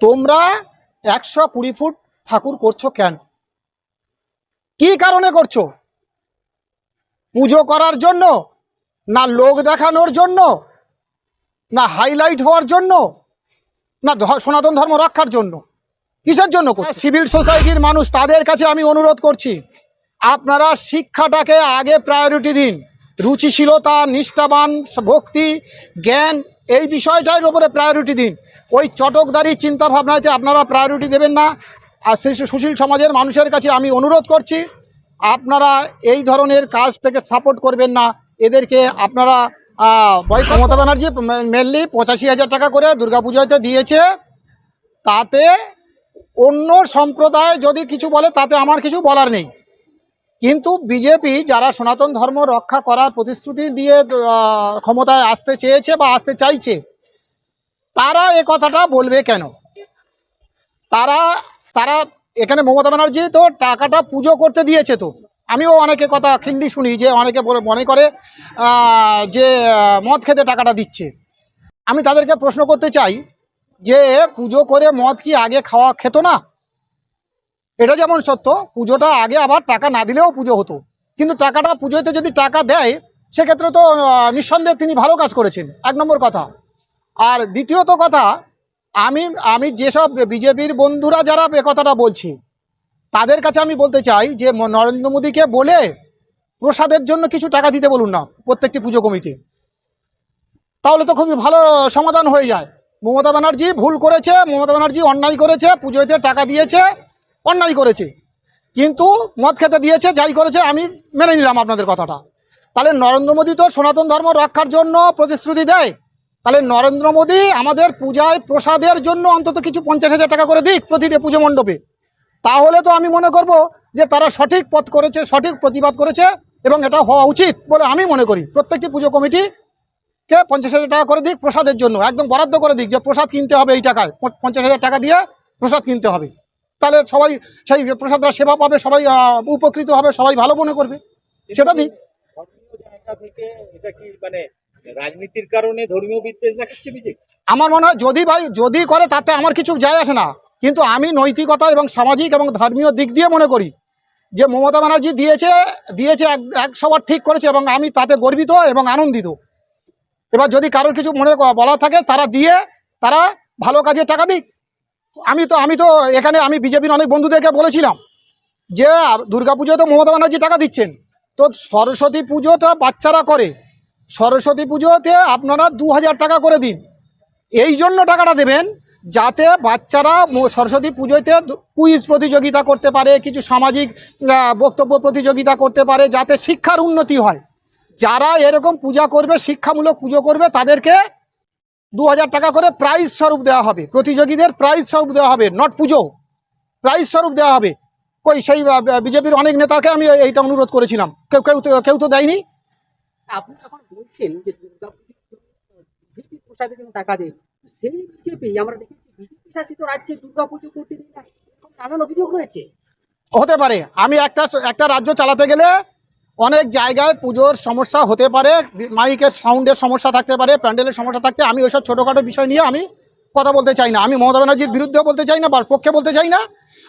তোমরা একশো কুড়ি ফুট ঠাকুর করছ কেন? কি কারণে করছ? পুজো করার জন্য? না লোক দেখানোর জন্য? না হাইলাইট হওয়ার জন্য? না সনাতন ধর্ম রক্ষার জন্য? কিসের জন্য সিভিল সোসাইটির মানুষ, তাদের কাছে আমি অনুরোধ করছি, আপনারা শিক্ষাটাকে আগে প্রায়োরিটি দিন। রুচিশীলতা, নিষ্ঠাবান, ভক্তি, জ্ঞান, এই বিষয়টার উপরে প্রায়োরিটি দিন। ওই চটকদারি চিন্তা ভাবনাতে আপনারা প্রায়োরিটি দেবেন না। আর সেই সুশীল সমাজের মানুষের কাছে আমি অনুরোধ করছি, আপনারা এই ধরনের কাজ থেকে সাপোর্ট করবেন না। এদেরকে আপনারা মমতা ব্যানার্জি মেনলি পঁচাশি হাজার টাকা করে দুর্গাপুজোতে দিয়েছে। তাতে অন্য সম্প্রদায় যদি কিছু বলে, তাতে আমার কিছু বলার নেই। কিন্তু বিজেপি যারা সনাতন ধর্ম রক্ষা করার প্রতিশ্রুতি দিয়ে ক্ষমতায় আসতে চেয়েছে বা আসতে চাইছে তারা এ কথাটা বলবে কেন? তারা তারা এখানে মমতা ব্যানার্জি তো টাকাটা পুজো করতে দিয়েছে তো। আমিও অনেকে কথা খিল্লি শুনি যে অনেকে মনে করে যে মদ খেতে টাকাটা দিচ্ছে। আমি তাদেরকে প্রশ্ন করতে চাই যে, পুজো করে মদ কি আগে খাওয়া খেত না? এটা যেমন সত্য, পুজোটা আগে আবার টাকা না দিলেও পুজো হতো। কিন্তু টাকাটা পুজোতে যদি টাকা দেয়, সেক্ষেত্রে তো নিঃসন্দেহে তিনি ভালো কাজ করেছেন। এক নম্বর কথা। আর দ্বিতীয়ত কথা, আমি আমি যেসব বিজেপির বন্ধুরা যারা এ কথাটা বলছি, তাদের কাছে আমি বলতে চাই যে নরেন্দ্র মোদীকে বলে প্রসাদের জন্য কিছু টাকা দিতে বলুন না, প্রত্যেকটি পুজো কমিটি। তাহলে তো খুবই ভালো সমাধান হয়ে যায়। মমতা ব্যানার্জি ভুল করেছে, মমতা ব্যানার্জি অন্যায় করেছে, পুজোতে টাকা দিয়েছে, অন্যায় করেছে। কিন্তু মদ খেতে দিয়েছে, যাই করেছে, আমি মেনে নিলাম আপনাদের কথাটা। তাহলে নরেন্দ্র মোদী তো সনাতন ধর্ম রক্ষার জন্য প্রতিশ্রুতি দেয়। তাহলে নরেন্দ্র মোদী আমাদের পূজায় প্রসাদের জন্য অন্তত কিছু পঞ্চাশ হাজার টাকা করে দিক প্রতিটি পুজো মণ্ডপে। তাহলে তো আমি মনে করব যে তারা সঠিক পথ করেছে, সঠিক প্রতিবাদ করেছে এবং এটা হওয়া উচিত বলে আমি মনে করি। প্রত্যেকটি পুজো কমিটি কে পঞ্চাশ হাজার টাকা করে দিক প্রসাদের জন্য, একদম বরাদ্দ করে দিক যে প্রসাদ কিনতে হবে এই টাকায়। পঞ্চাশ হাজার টাকা দিয়ে প্রসাদ কিনতে হবে। তাহলে সবাই সেই প্রসাদরা সেবা পাবে, সবাই উপকৃত হবে, সবাই ভালো মনে করবে। সেটা দিক। রাজনীতির কারণে ধর্মীয় বিদ্বেষ দেখাচ্ছে বিজেপি? আমার মনে হয় যদি ভাই, যদি করে তাতে আমার কিছু যায় আসে না। কিন্তু আমি নৈতিকতা এবং সামাজিক এবং ধর্মীয় দিক দিয়ে মনে করি যে মমতা ব্যানার্জি দিয়েছে দিয়েছে এক এক সবার ঠিক করেছে এবং আমি তাতে গর্বিত এবং আনন্দিত। এবার যদি কারোর কিছু মনে বলা থাকে, তারা দিয়ে, তারা ভালো কাজে টাকা দিক। আমি তো আমি তো এখানে আমি বিজেপির অনেক বন্ধুদেরকে বলেছিলাম যে দুর্গাপুজো তো মমতা ব্যানার্জি টাকা দিচ্ছেন। তো সরস্বতী পুজোটা বাচ্চারা করে। সরস্বতী পুজোতে আপনারা দু হাজার টাকা করে দিন। এই জন্য টাকাটা দেবেন যাতে বাচ্চারা সরস্বতী পুজোতে কুইজ প্রতিযোগিতা করতে পারে, কিছু সামাজিক বক্তব্য প্রতিযোগিতা করতে পারে, যাতে শিক্ষার উন্নতি হয়। যারা এরকম পূজা করবে, শিক্ষামূলক পুজো করবে, তাদেরকে দু হাজার টাকা করে প্রাইজ স্বরূপ দেওয়া হবে। প্রতিযোগীদের প্রাইজ স্বরূপ দেওয়া হবে নট পুজো। প্রাইজ স্বরূপ দেওয়া হবে। কই, সেই বিজেপির অনেক নেতাকে আমি এইটা অনুরোধ করেছিলাম। কেউ কেউ কেউ তো দেয়নি? আপনি যখন বলছেন যে বিজেপি প্রসাদের জন্য টাকা দেয় সেই বিজেপি, আমরা দেখেছি বিজেপি শাসিত রাজ্যে দুর্গাপুজো করতে না নানান অভিযোগ রয়েছে। হতে পারে। আমি একটা একটা রাজ্য চালাতে গেলে অনেক জায়গায় পুজোর সমস্যা হতে পারে, মাইকের সাউন্ডের সমস্যা থাকতে পারে, প্যান্ডেলের সমস্যা থাকতে, আমি ওইসব ছোটোখাটো বিষয় নিয়ে আমি কথা বলতে চাই না। আমি মমতা ব্যানার্জির বিরুদ্ধেও বলতে চাই না বা পক্ষে বলতে চাই না,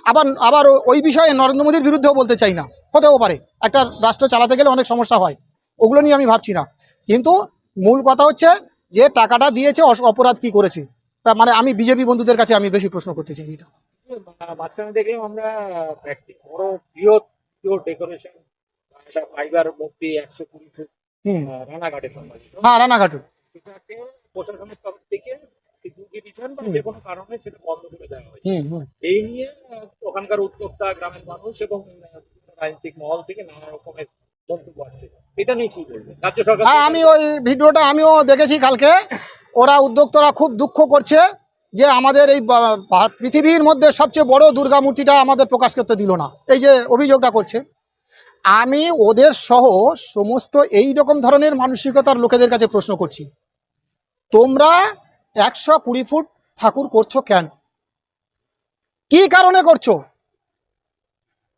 আবার আবার ওই বিষয়ে নরেন্দ্র মোদীর বিরুদ্ধেও বলতে চাই না। হতেও পারে। একটা রাষ্ট্র চালাতে গেলে অনেক সমস্যা হয়। ওগুলো নিয়ে আমি ভাবছি না। কিন্তু মূল কথা হচ্ছে যে টাকাটা দিয়েছে অপরাধ কি করেছে? তা মানে আমি বিজেপি বন্ধুদের কাছে আমি বেশি প্রশ্ন করতে চাই এটা। মাঝখানে দেখলাম আমরা একটি বড় বৃহৎ ডেকোরেশন ফাইবার মূর্তি একশো কুড়ি ফুট রানাঘাটে সম্পাদিত হ্যাঁ রানাঘাটু। সেটাকে প্রশাসনের তরফ থেকে স্বীকৃতি দিচ্ছেন বা যে কোনো কারণে সেটা বন্ধ করে দেওয়া এই নিয়ে ওখানকার উদ্যোক্তা গ্রামের মানুষ এবং রাজনৈতিক মহল থেকে নানা রকমের হ্যাঁ আমি ওই ভিডিওটা আমিও দেখেছি কালকে। ওরা উদ্যোক্তরা খুব দুঃখ করছে যে আমাদের এই পৃথিবীর মধ্যে সবচেয়ে বড় দুর্গা মূর্তিটা আমাদের প্রকাশ করতে দিল না। এই যে অভিযোগটা করছে। আমি ওদের সহ সমস্ত এই রকম ধরনের মানসিকতার লোকেদের কাছে প্রশ্ন করছি। তোমরা একশো কুড়ি ফুট ঠাকুর করছ কেন? কি কারণে করছ?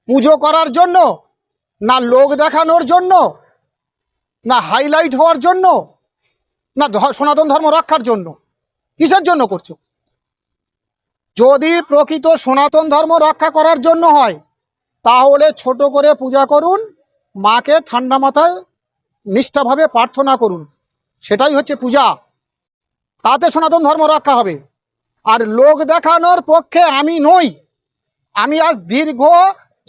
পুজো করার জন্য না লোক দেখানোর জন্য, না হাইলাইট হওয়ার জন্য, না সনাতন ধর্ম রক্ষার জন্য। কিসের জন্য করছ? যদি প্রকৃত সনাতন ধর্ম রক্ষা করার জন্য হয়, তাহলে ছোট করে পূজা করুন, মাকে ঠান্ডা মাথায় নিষ্ঠাভাবে প্রার্থনা করুন। সেটাই হচ্ছে পূজা। তাতে সনাতন ধর্ম রক্ষা হবে। আর লোক দেখানোর পক্ষে আমি নই। আমি আজ দীর্ঘ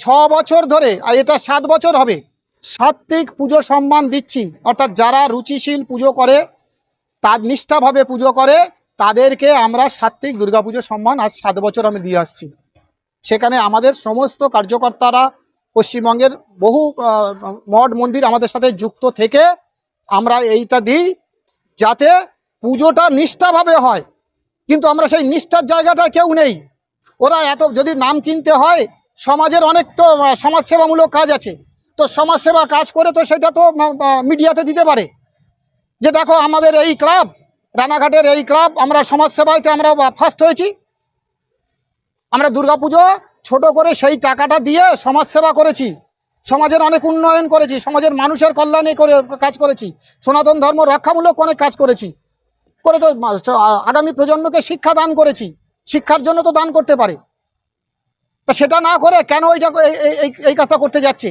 ছ বছর ধরে, আর এটা সাত বছর হবে সাত্বিক পুজো সম্মান দিচ্ছি। অর্থাৎ যারা রুচিশীল পুজো করে তার নিষ্ঠাভাবে পুজো করে, তাদেরকে আমরা সাত্বিক দুর্গাপুজো সম্মান আজ সাত বছর আমি দিয়ে আসছি। সেখানে আমাদের সমস্ত কার্যকর্তারা পশ্চিমবঙ্গের বহু মঠ মন্দির আমাদের সাথে যুক্ত থেকে আমরা এইটা দিই, যাতে পুজোটা নিষ্ঠাভাবে হয়। কিন্তু আমরা সেই নিষ্ঠার জায়গাটা কেউ নেই। ওরা এত, যদি নাম কিনতে হয় সমাজের অনেক তো সমাজসেবামূলক কাজ আছে। তো সমাজসেবা কাজ করে তো সেটা তো মিডিয়াতে দিতে পারে। যে দেখো আমাদের এই ক্লাব, রানাঘাটের এই ক্লাব, আমরা সমাজসেবাতে আমরা ফার্স্ট হয়েছি। আমরা দুর্গাপুজো ছোট করে সেই টাকাটা দিয়ে সমাজসেবা করেছি। সমাজের অনেক উন্নয়ন করেছি, সমাজের মানুষের কল্যাণে করে, কাজ করেছি। সনাতন ধর্ম রক্ষামূলক অনেক কাজ করেছি। করে তো আগামী প্রজন্মকে শিক্ষা দান করেছি। শিক্ষার জন্য তো দান করতে পারে। তা সেটা না করে কেন এইটা এই- কাজটা করতে যাচ্ছে?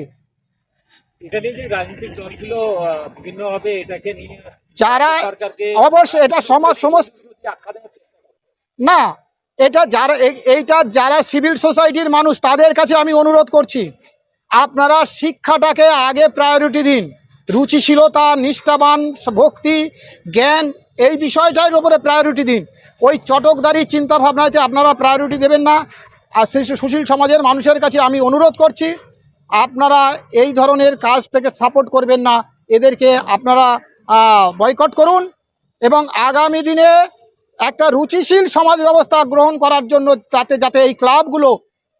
যারা অবশ্যই এটা সমাজ সমস্ত। না এটা যারা এই- এইটা যারা সিভিল সোসাইটির মানুষ তাদের কাছে আমি অনুরোধ করছি আপনারা শিক্ষাটাকে আগে প্রায়োরিটি দিন। রুচিশীলতা নিষ্ঠাবান ভক্তি জ্ঞান এই বিষয়টার উপরে প্রায়োরিটি দিন। ওই চটকদারি চিন্তা ভাবনাতে আপনারা প্রায়োরিটি দেবেন না। আর সেই সুশীল সমাজের মানুষের কাছে আমি অনুরোধ করছি, আপনারা এই ধরনের কাজ থেকে সাপোর্ট করবেন না। এদেরকে আপনারা বয়কট করুন এবং আগামী দিনে একটা রুচিশীল সমাজ ব্যবস্থা গ্রহণ করার জন্য যাতে যাতে এই ক্লাবগুলো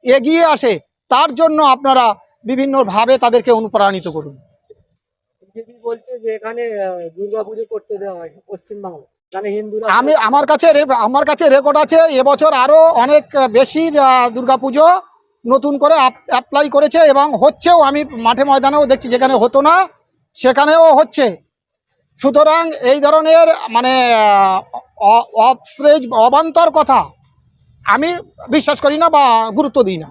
এগিয়ে আসে, তার জন্য আপনারা বিভিন্নভাবে তাদেরকে অনুপ্রাণিত করুন। বলছে যে এখানে দুর্গা পুজো করতে দেওয়া হয় পশ্চিমবাংলা আমি আমার কাছে আমার কাছে রেকর্ড আছে এবছর আরও অনেক বেশি আহ, দুর্গাপুজো নতুন করে অ্যাপ্লাই করেছে এবং হচ্ছেও আমি মাঠে ময়দানেও দেখছি যেখানে হতো না সেখানেও হচ্ছে। সুতরাং এই ধরনের মানে অপ্রেজ অবান্তর কথা আমি বিশ্বাস করি না বা গুরুত্ব দিই না।